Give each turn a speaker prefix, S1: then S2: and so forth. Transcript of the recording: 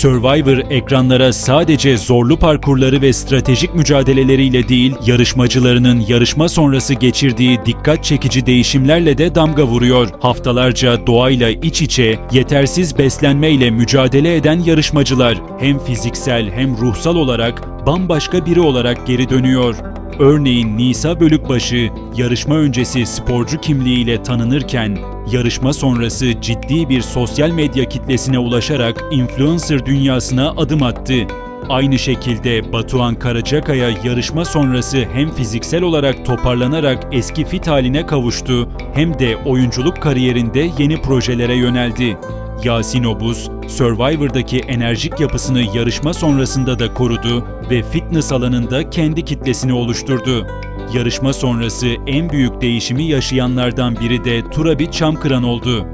S1: Survivor ekranlara sadece zorlu parkurları ve stratejik mücadeleleriyle değil, yarışmacılarının yarışma sonrası geçirdiği dikkat çekici değişimlerle de damga vuruyor. Haftalarca doğayla iç içe, yetersiz beslenmeyle mücadele eden yarışmacılar hem fiziksel hem ruhsal olarak bambaşka biri olarak geri dönüyor. Örneğin Nisa Bölükbaşı yarışma öncesi sporcu kimliğiyle tanınırken yarışma sonrası ciddi bir sosyal medya kitlesine ulaşarak influencer dünyasına adım attı. Aynı şekilde Batuhan Karacakaya yarışma sonrası hem fiziksel olarak toparlanarak eski fit haline kavuştu hem de oyunculuk kariyerinde yeni projelere yöneldi. Yasin Obuz, Survivor'daki enerjik yapısını yarışma sonrasında da korudu ve fitness alanında kendi kitlesini oluşturdu. Yarışma sonrası en büyük değişimi yaşayanlardan biri de Turabi Çamkıran oldu.